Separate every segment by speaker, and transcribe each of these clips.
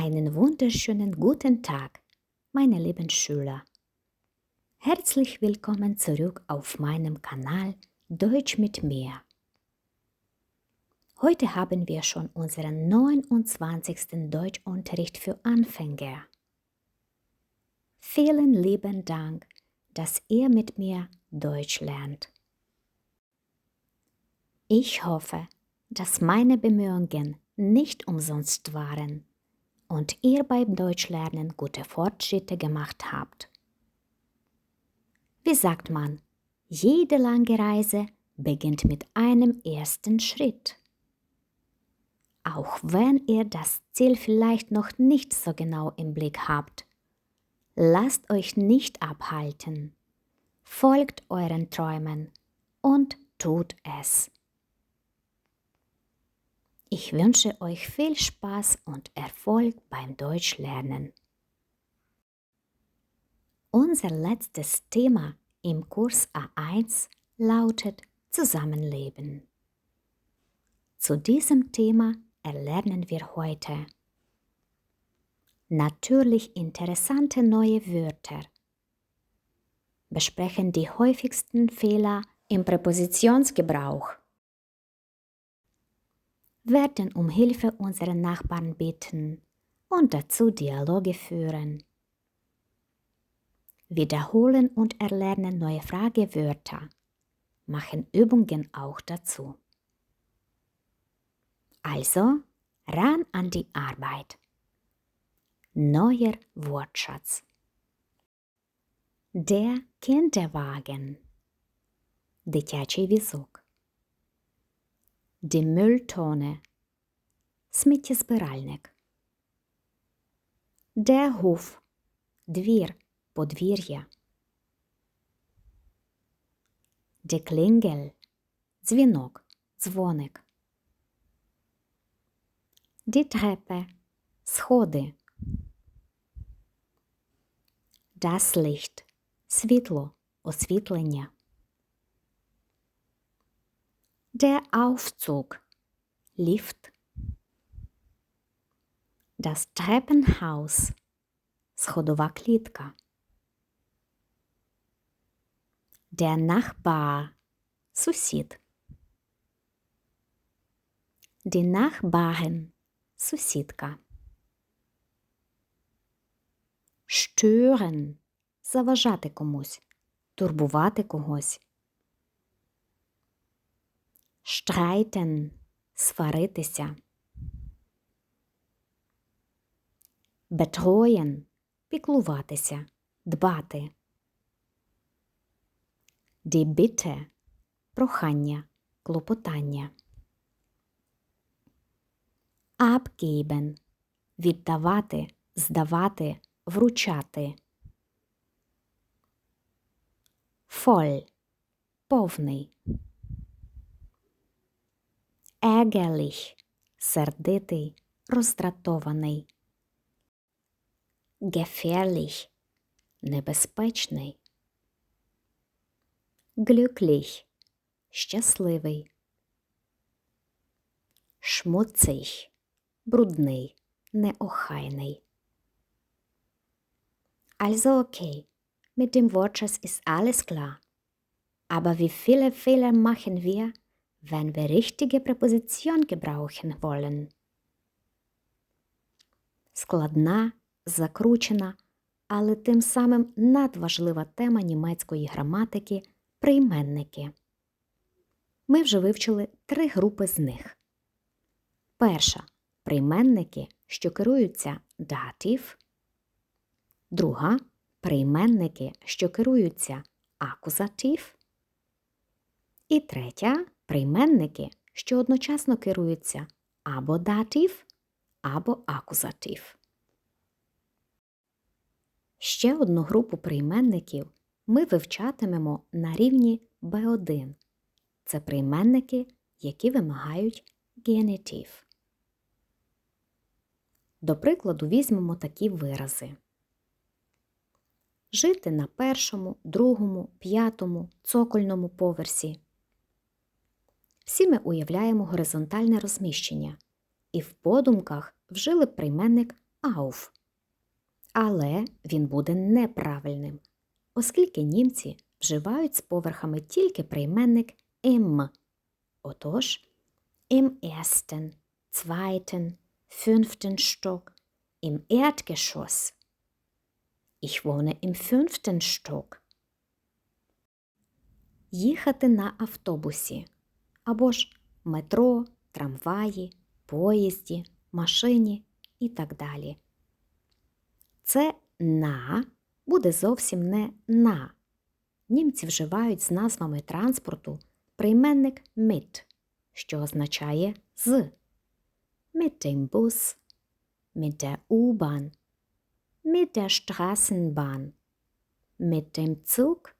Speaker 1: Einen wunderschönen guten Tag, meine lieben Schüler. Herzlich willkommen zurück auf meinem Kanal Deutsch mit mir. Heute haben wir schon unseren 29. Deutschunterricht für Anfänger. Vielen lieben Dank, dass ihr mit mir Deutsch lernt. Ich hoffe, dass meine Bemühungen nicht umsonst waren und ihr beim Deutschlernen gute Fortschritte gemacht habt. Wie sagt man, jede lange Reise beginnt mit einem ersten Schritt. Auch wenn ihr das Ziel vielleicht noch nicht so genau im Blick habt, lasst euch nicht abhalten. Folgt euren Träumen und tut es. Ich wünsche euch viel Spaß und Erfolg beim Deutschlernen. Unser letztes Thema im Kurs A1 lautet Zusammenleben. Zu diesem Thema erlernen wir heute natürlich interessante neue Wörter, besprechen die häufigsten Fehler im Präpositionsgebrauch werden um Hilfe unseren Nachbarn bitten und dazu Dialoge führen. Wiederholen und erlernen neue Fragewörter, machen Übungen auch dazu. Also ran an die Arbeit. Neuer Wortschatz. Der Kinderwagen. Дитячий візок. Die Mülltonne. Сміттєзбиральник. Der Hof. Двір, подвір'я. Die Klingel. Дзвінок, дзвоник. Die Treppe. Сходи. Das Licht. Світло, освітлення. Der Aufzug. Lift. Das Treppenhaus. Сходова клітка. Der Nachbar. Сусід. Die Nachbarin. Сусідка. Stören. Заважати комусь. Турбувати когось. Streiten – сваритися. Betreuen – піклуватися, дбати. Bitte – прохання, клопотання. Abgeben – віддавати, здавати, вручати. Voll – повний ärgerlich – сердитий, роздратований. Gefährlich – небезпечний. Glücklich – щасливий. Schmutzig – брудний, неохайний. Also okay, mit dem Wortschatz ist alles klar. Aber wie viele Fehler machen wir, Wenn wir richtige Präposition gebrauchen wollen. Складна, закручена, але тим самим надважлива тема німецької граматики прийменники. Ми вже вивчили три групи з них. Перша прийменники, що керуються датів. Друга прийменники, що керуються акузатив. І третя прийменники, що одночасно керуються або датив, або акузатив. Ще одну групу прийменників ми вивчатимемо на рівні B1. Це прийменники, які вимагають генетив. До прикладу, візьмемо такі вирази. Жити на першому, другому, п'ятому, цокольному поверсі. Всі ми уявляємо горизонтальне розміщення і в подумках вжили прийменник auf. Але він буде неправильним, оскільки німці вживають з поверхами тільки прийменник im. Отож, im ersten, zweiten, fünften Stock, im Erdgeschoss. Ich wohne im fünften Stock. Їхати на автобусі або ж метро, трамваї, поїзді, машині і так далі. Це на буде зовсім не на. Німці вживають з назвами транспорту прийменник mit, що означає з. Mit dem Bus, mit der U-Bahn, mit der Straßenbahn, mit dem Zug,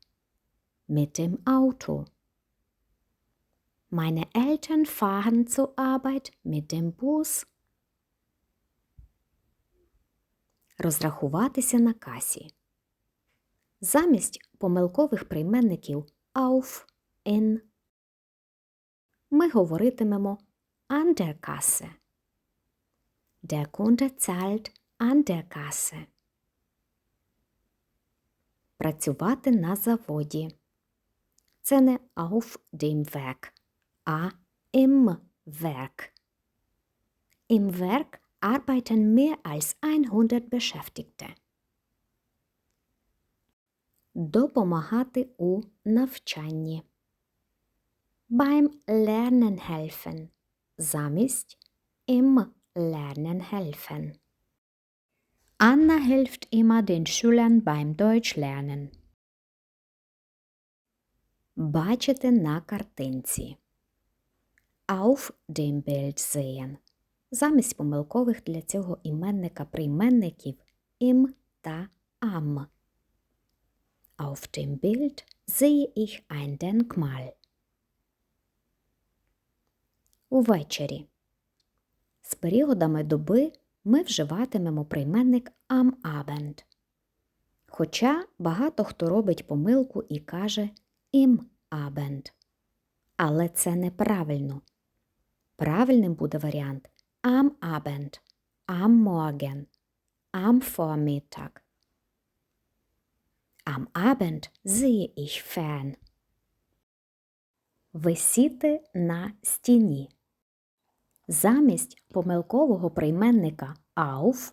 Speaker 1: mit dem Auto. Meine Eltern fahren zur Arbeit mit dem Bus. Розрахуватися на касі. Замість помилкових прийменників auf, in ми говоритимемо an der Kasse. Der Kunde zahlt an der Kasse. Працювати на заводі. Це не auf dem Werk, а im Werk. Im Werk arbeiten mehr als 100 Beschäftigte. Допомагати у навчанні. Beim Lernen helfen. Замість im Lernen helfen. Anna hilft immer den Schülern beim Deutschlernen. Бачити на картинці. Auf dem Bild sehen. Замість помилкових для цього іменника прийменників im та am. Auf dem Bild sehe ich ein Denkmal. Увечері. З періодами доби ми вживатимемо прийменник am Abend. Хоча багато хто робить помилку і каже im Abend. Але це неправильно. Правильним буде варіант am Abend, am Morgen, am Vormittag. Am Abend sehe ich fern. Висіти на стіні. Замість помилкового прийменника auf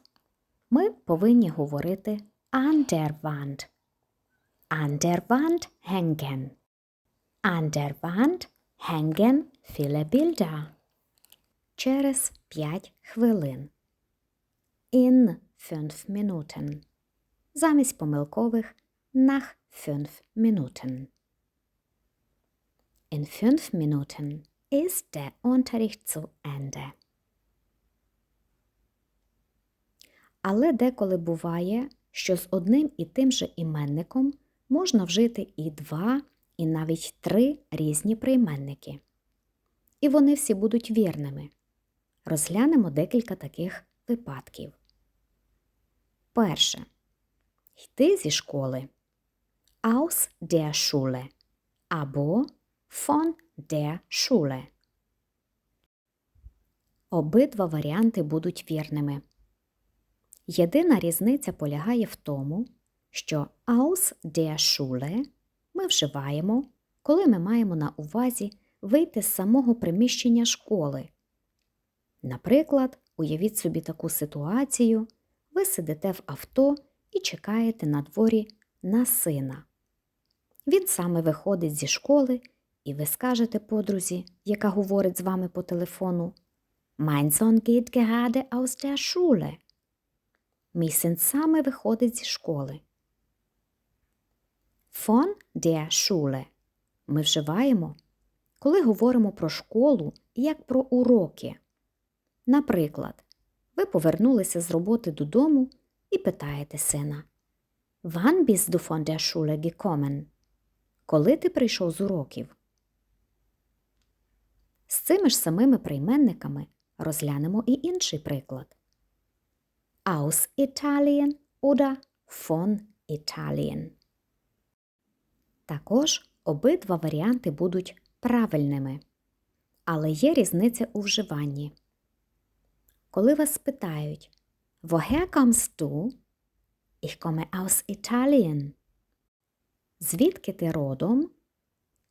Speaker 1: ми повинні говорити an der Wand. An der Wand hängen. An der Wand hängen viele Bilder. Через 5 хвилин. In 5 Minuten. Замість помилкових nach 5 Minuten. In 5 Minuten ist der Unterricht zu Ende. Але деколи буває, що з одним і тим же іменником можна вжити і два, і навіть три різні прийменники. І вони всі будуть вірними. Розглянемо декілька таких випадків. Перше. Йти зі школи. Aus der Schule або von der Schule. Обидва варіанти будуть вірними. Єдина різниця полягає в тому, що aus der Schule ми вживаємо, коли ми маємо на увазі вийти з самого приміщення школи. Наприклад, уявіть собі таку ситуацію, ви сидите в авто і чекаєте на дворі на сина. Він саме виходить зі школи, і ви скажете подрузі, яка говорить з вами по телефону Mein Sohn geht gerade aus der Schule. Мій син саме виходить зі школи. Von der Schule ми вживаємо, коли говоримо про школу як про уроки. Наприклад, ви повернулися з роботи додому і питаєте сина Wann bist du von der Schule gekommen? Коли ти прийшов з уроків? З цими ж самими прийменниками розглянемо і інший приклад. Aus Italien oder von Italien. Також обидва варіанти будуть правильними, але є різниця у вживанні. Коли вас спитають Woher kommst du? Ich komme aus Italien. Звідки ти родом?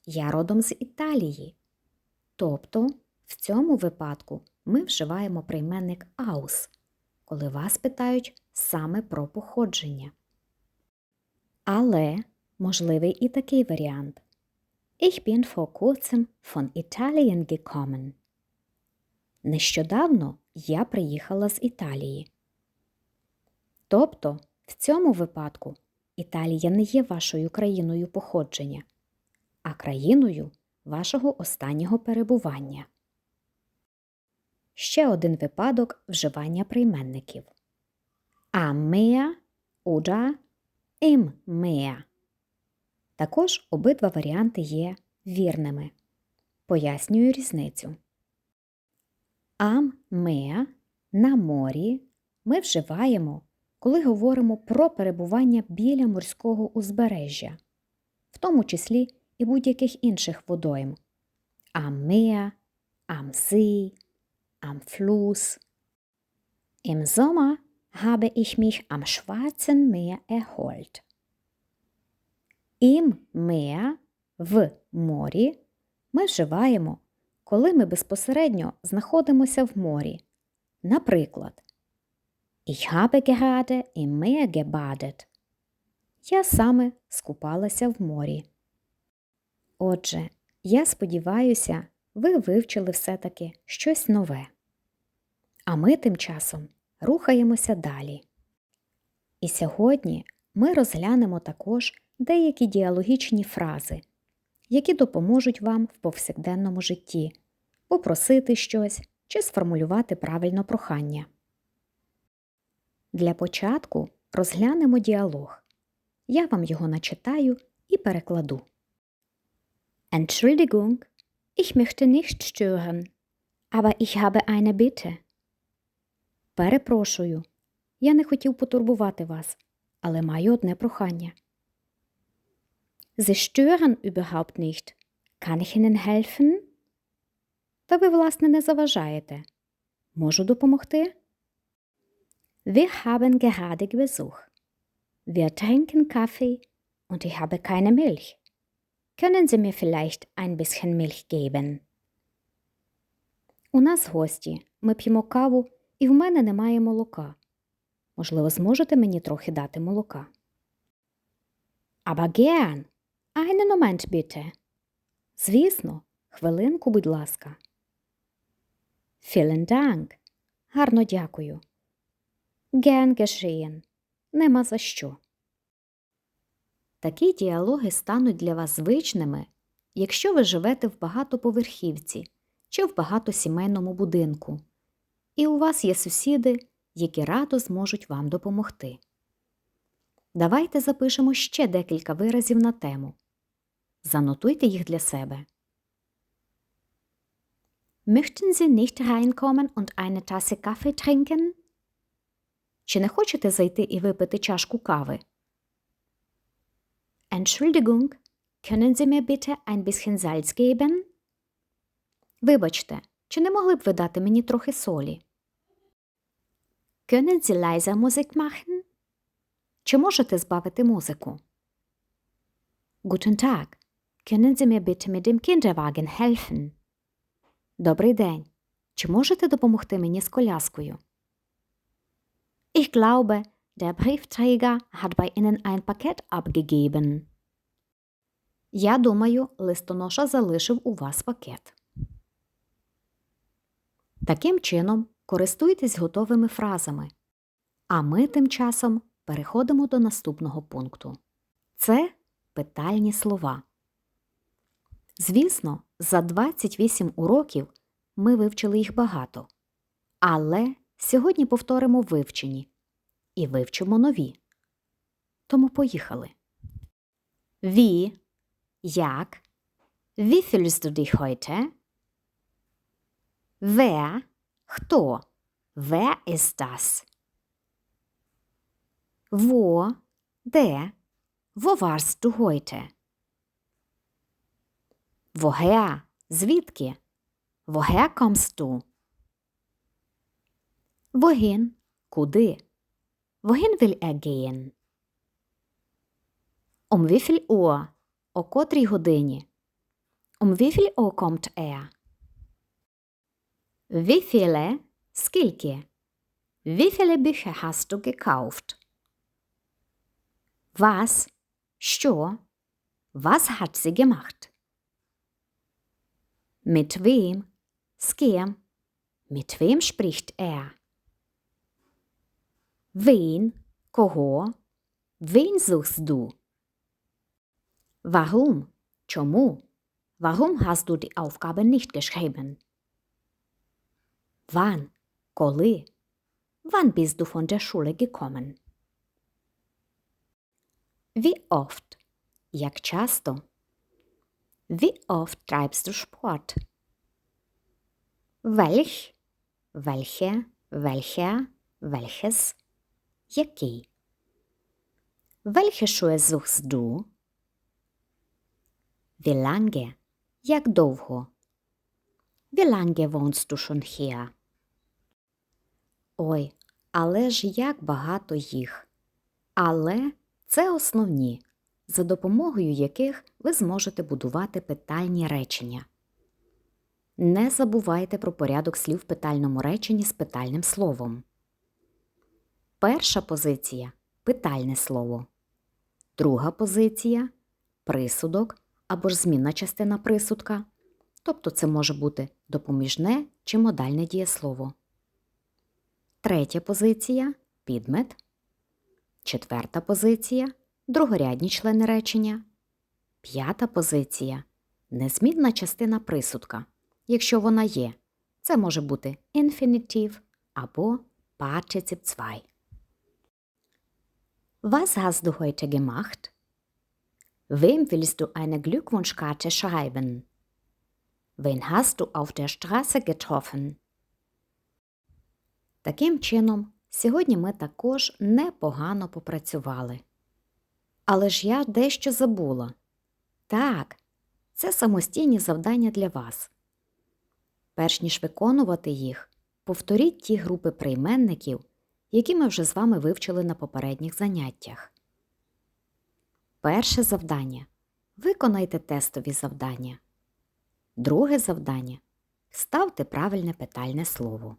Speaker 1: Я родом з Італії. Тобто, в цьому випадку ми вживаємо прийменник aus, коли вас питають саме про походження. Але можливий і такий варіант. Ich bin vor kurzem von Italien gekommen. Нещодавно я приїхала з Італії. Тобто, в цьому випадку Італія не є вашою країною походження, а країною вашого останнього перебування. Ще один випадок вживання прийменників. Oder im Meer. Також обидва варіанти є вірними. Пояснюю різницю. Am Meer – на морі ми вживаємо, коли говоримо про перебування біля морського узбережжя, в тому числі і будь-яких інших водойм. See, am Fluss. Im Sommer habe ich mich am Schwarzen Meer erholt. Im Meer – в морі ми вживаємо, коли ми безпосередньо знаходимося в морі. Наприклад, Ich habe gerade im Meer gebadet. Я саме скупалася в морі. Отже, я сподіваюся, ви вивчили все-таки щось нове. А ми тим часом рухаємося далі. І сьогодні ми розглянемо також деякі діалогічні фрази, які допоможуть вам в повсякденному житті попросити щось чи сформулювати правильно прохання. Для початку розглянемо діалог. Я вам його начитаю і перекладу. Entschuldigung, ich möchte nicht stören, aber ich habe eine Bitte. Перепрошую. Я не хотів потурбувати вас, але маю одне прохання. Sie stören überhaupt nicht. Kann ich Ihnen helfen? Та ви, власне, не заважаєте. Можу допомогти? Wir haben gerade Besuch. Wir trinken Kaffee und ich habe keine Milch. Können Sie mir vielleicht ein bisschen Milch geben? У нас гості. Ми п'ємо каву, і в мене немає молока. Можливо, зможете мені трохи дати молока? Aber gern. Einen Moment bitte. Звісно, хвилинку, будь ласка. Vielen Dank. Гарно дякую. Gern geschehen. Нема за що. Такі діалоги стануть для вас звичними, якщо ви живете в багатоповерхівці чи в багатосімейному будинку, і у вас є сусіди, які радо зможуть вам допомогти. Давайте запишемо ще декілька виразів на тему. Занотуйте їх для себе. Möchten Sie nicht reinkommen und eine Tasse Kaffee trinken? Чи не хочете зайти і випити чашку кави? Entschuldigung, können Sie mir bitte ein bisschen Salz geben? Вибачте, чи не могли б ви дати мені трохи солі? Können Sie leiser Musik machen? Чи можете збавити музику? Guten Tag. Können Sie mir bitte mit dem Kinderwagen helfen? Добрий день. Чи можете допомогти мені з коляскою? Ich glaube, der Briefträger hat bei Ihnen ein Paket abgegeben. Я думаю, листоноша залишив у вас пакет. Таким чином, користуйтесь готовими фразами. А ми тим часом переходимо до наступного пункту. Це питальні слова. Звісно, за 28 уроків ми вивчили їх багато. Але сьогодні повторимо вивчені і вивчимо нові. Тому поїхали. Wie, як, Wie fühlst heute? Wer, хто? Wer ist das? Де? Wo heute? Woher, звідки? Woher kommst du? Wohin, куди? Wohin will er gehen? Um wie viel Uhr? О котрій годині? Um wie viel Uhr kommt er? Wie viele? Скільки? Wie viele Bücher hast du gekauft? Was? Що? Was hat sie gemacht? Mit wem? З ким? Mit wem spricht er? Wen? Кого? Wen suchst du? Warum? Чому? Warum hast du die Aufgabe nicht geschrieben? Wann? Коли? Wann bist du von der Schule gekommen? Wie oft? Як часто? Wie oft treibst du Sport? Welch? Welche? Welcher? Welches? Який? Welche Schuhe suchst du? Wie lange? Як довго? Wie lange wohnst du schon hier? Ой, але ж як багато їх. Але це основні, за допомогою яких ви зможете будувати питальні речення. Не забувайте про порядок слів в питальному реченні з питальним словом. Перша позиція питальне слово. Друга позиція присудок або ж змінна частина присудка. Тобто це може бути допоміжне чи модальне дієслово. Третя позиція підмет. Четверта позиція другорядні члени речення. П'ята позиція незмінна частина присудка. Якщо вона є, це може бути інфінітив або Partizip 2. Was hast du heute gemacht? Wem willst du eine Glückwunschkarte schreiben? Wen hast du auf der Straße getroffen? Таким чином, сьогодні ми також непогано попрацювали. Але ж я дещо забула. Так, це самостійні завдання для вас. Перш ніж виконувати їх, повторіть ті групи прийменників, які ми вже з вами вивчили на попередніх заняттях. Перше завдання. Виконайте тестові завдання. Друге завдання. Ставте правильне питальне слово.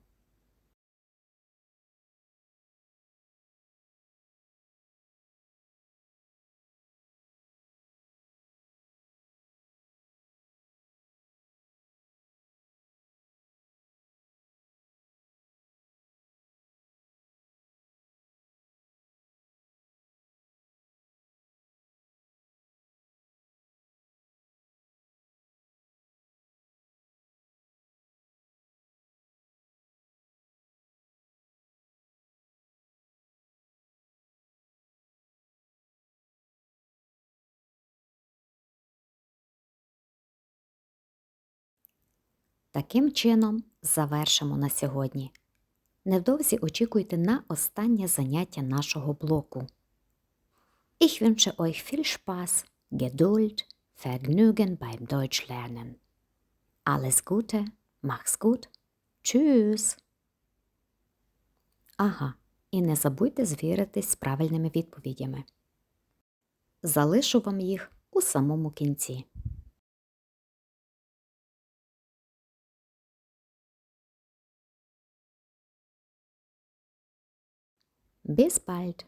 Speaker 1: Таким чином завершимо на сьогодні. Невдовзі очікуйте на останнє заняття нашого блоку. Ich wünsche euch viel Spaß, Geduld, Vergnügen beim Deutschlernen. Alles Gute, mach's gut. Tschüss. Ага, і не забудьте звіритись з правильними відповідями. Залишу вам їх у самому кінці. Bis bald!